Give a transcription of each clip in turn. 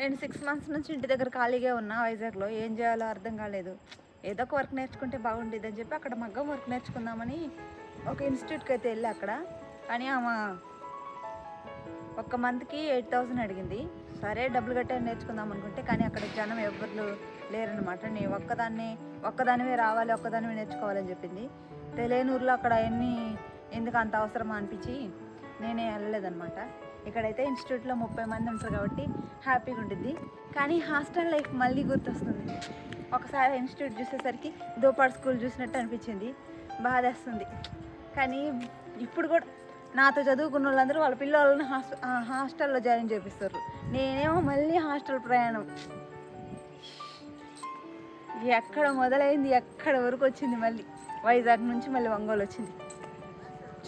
నేను six months నుంచి ఇంటి దగ్గర ఖాళీగా ఉన్నా వైజాగ్లో ఏం చేయాలో అర్థం కాలేదు. ఏదో ఒక వర్క్ నేర్చుకుంటే బాగుండేది అని చెప్పి అక్కడ మగ్గం వర్క్ నేర్చుకుందామని ఒక ఇన్స్టిట్యూట్కి అయితే వెళ్ళి అక్కడ. కానీ ఆమె ఒక్క మంత్కి ఎయిట్ థౌసండ్ అడిగింది. సరే డబ్బులు కట్టే నేర్చుకుందాం అనుకుంటే కానీ అక్కడ జనం ఎవరు లేరనమాట నేను ఒక్కదాన్ని ఒక్కదానివే రావాలి ఒక్కదానివే నేర్చుకోవాలని చెప్పింది. తెలియని ఊర్లో అక్కడ ఎన్ని ఎందుకు అంత అవసరమా అనిపించి నేనే వెళ్ళలేదన్నమాట. ఇక్కడైతే ఇన్స్టిట్యూట్లో ముప్పై మంది ఉంటారు కాబట్టి హ్యాపీగా ఉంటుంది కానీ హాస్టల్ లైఫ్ మళ్ళీ గుర్తొస్తుంది. ఒకసారి ఇన్స్టిట్యూట్ చూసేసరికి దోపాడు స్కూల్ చూసినట్టు అనిపించింది. బాధేస్తుంది. కానీ ఇప్పుడు కూడా నాతో చదువుకున్న వాళ్ళందరూ వాళ్ళ పిల్లలను హాస్ట హాస్టల్లో జాయిన్ చేపిస్తారు. నేనేమో మళ్ళీ హాస్టల్ ప్రయాణం. ఎక్కడ మొదలైంది ఎక్కడ వరకు వచ్చింది మళ్ళీ. వైజాగ్ నుంచి మళ్ళీ ఒంగోలు వచ్చింది.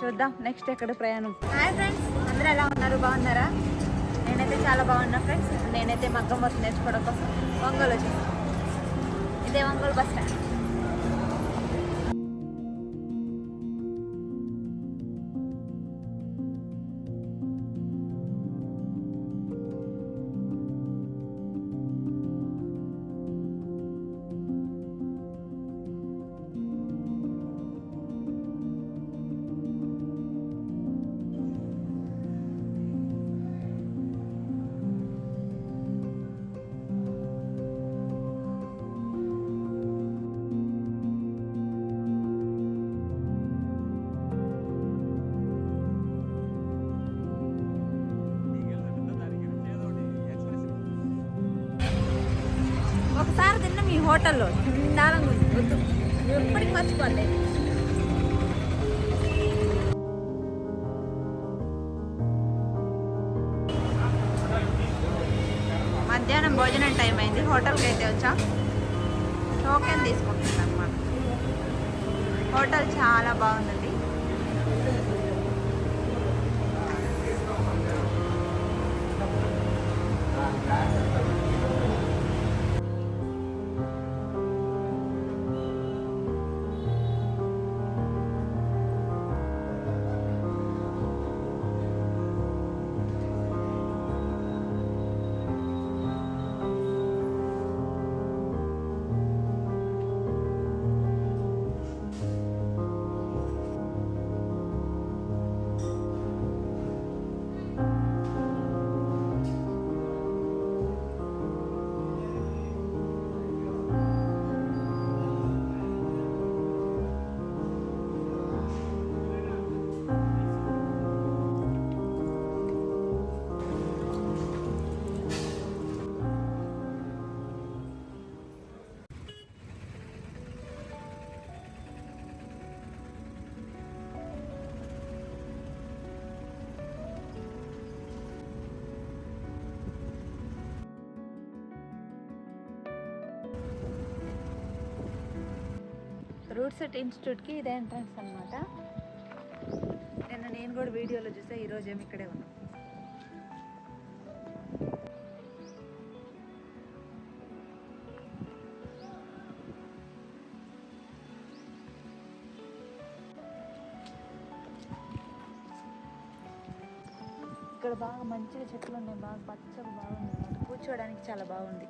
చూద్దాం. నెక్స్ట్ ఎక్కడ ప్రయాణం? హాయ్ ఫ్రెండ్స్ అందరూ ఎలా ఉన్నారు? బాగున్నారా? నేనైతే చాలా బాగున్నా ఫ్రెండ్స్ నేనైతే మగ్గం వర్క్ నేర్చుకోవడం కోసం ఒంగోలు వచ్చాను ఇదే ఒంగోలు బస్ స్టాండ్. మీ హోటల్లో నిండాలంగా ఉంది ఎప్పటికి మర్చిపోలే మధ్యాహ్నం భోజనం టైం అయింది. హోటల్కి అయితే వచ్చా? టోకెన్ తీసుకుంటున్నాను అనమాట హోటల్ చాలా బాగుందండి. రూట్ సెట్ ఇన్స్టిట్యూట్కి ఇదే ఎంట్రన్స్ అనమాట నిన్న నేను కూడా వీడియోలో చూసా ఈరోజు ఏమి ఇక్కడే ఉన్నాం. ఇక్కడ బాగా మంచిగా చెట్లు ఉన్నాయి బాగా పచ్చగా బాగుంది. కూర్చోడానికి కూర్చోవడానికి చాలా బాగుంది.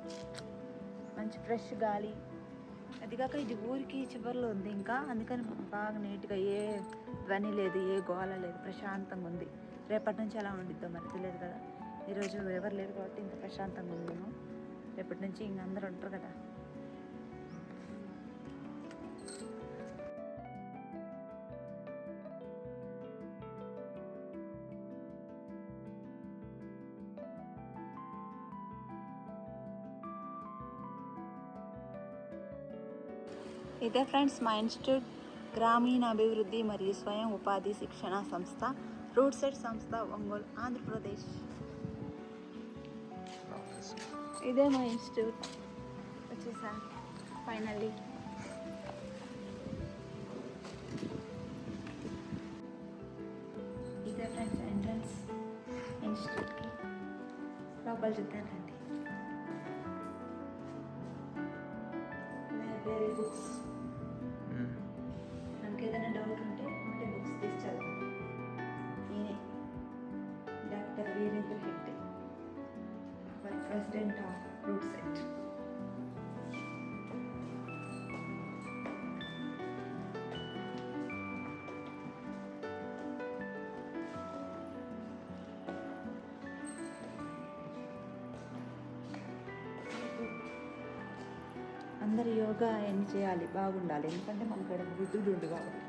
మంచి ఫ్రెష్ గాలి. అది కాక ఇది ఊరికి చివరిలో ఉంది ఇంకా. అందుకని బాగా నీట్గా ఏ ధ్వని లేదు ఏ గోల లేదు ప్రశాంతంగా ఉంది. రేపటి నుంచి ఎలా ఉండిద్దో మరి తెలియదు కదా. ఈరోజు ఎవరు లేరు కాబట్టి ఇంత ప్రశాంతంగా ఉందేమో. రేపటి నుంచి ఇంక అందరూ ఉంటారు కదా. ఇదే ఫ్రెండ్స్ మా ఇన్స్టిట్యూట్ గ్రామీణ అభివృద్ధి మరియు స్వయం ఉపాధి శిక్షణ సంస్థ రూట్ సెట్ సంస్థ ఒంగోలు ఆంధ్రప్రదేశ్. ఇదే మా ఇన్స్టిట్యూట్. వచ్చేసా? ఫైనల్లీ. ఇదే ఫ్రెండ్స్ ఎంట్రన్స్ ఇన్స్టిట్యూట్కి. లోపల చూద్దాం రండి. Library books. President of RootSet. ఆఫ్ అందరు యోగా ఏం చేయాలి? బాగుండాలి. ఎందుకంటే మనకు ఇక్కడ బుద్ధుడు కాబట్టి.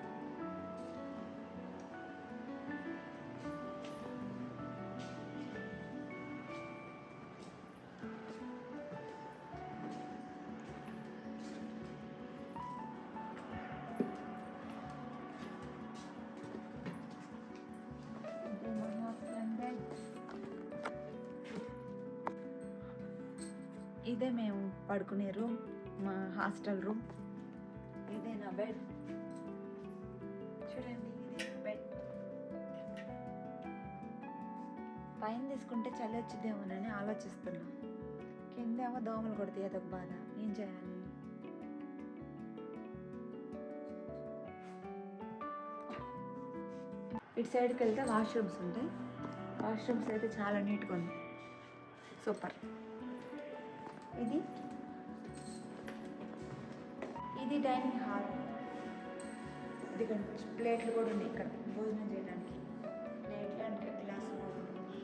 ఇదే మేము పడుకునే రూమ్ మా హాస్టల్ రూమ్. ఇదే నా బెడ్. చూడండి ఇదే బెడ్. పైన తీసుకుంటే చలి వచ్చిద్దేమోనని ఆలోచిస్తున్నా. కిందేమో దోమలు కొడతాయి అదొక బాధ. ఏం చేయాలి? ఇటు సైడ్కి వెళ్తే వాష్రూమ్స్ ఉంటాయి. వాష్రూమ్స్ అయితే చాలా నీట్గా ఉంది సూపర్. ఇది. ఇది డైనింగ్ హాల్ ఇది ఇక్కడ ప్లేట్లు కూడా ఉన్నాయి ఇక్కడ భోజనం చేయడానికి. ప్లేట్లు అంటే గ్లాసులు కూడా ఉన్నాయి.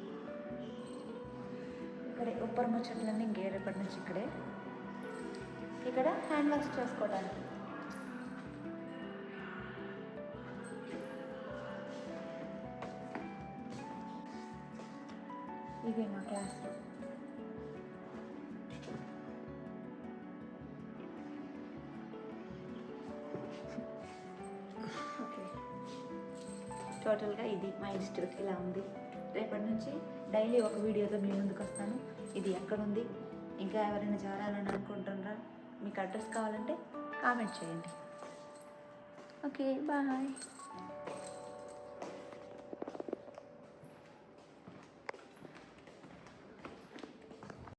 ఇక్కడే ఉప్పర్ ముచ్చట్లన్నీ గేరేపటి నుంచి ఇక్కడే. ఇక్కడ హ్యాండ్ వాష్ చేసుకోవడానికి. ఇదే మా క్లాస్ రూమ్ టోటల్గా ఇది మా ఇన్స్టిట్యూట్ ఇలా ఉంది. రేపటి నుంచి డైలీ ఒక వీడియోతో మీ ముందుకు వస్తాను. ఇది ఎక్కడ ఉంది ఇంకా ఎవరైనా చేరాలని అనుకుంటున్నారా? మీకు అడ్రస్ కావాలంటే కామెంట్ చేయండి. Okay bye.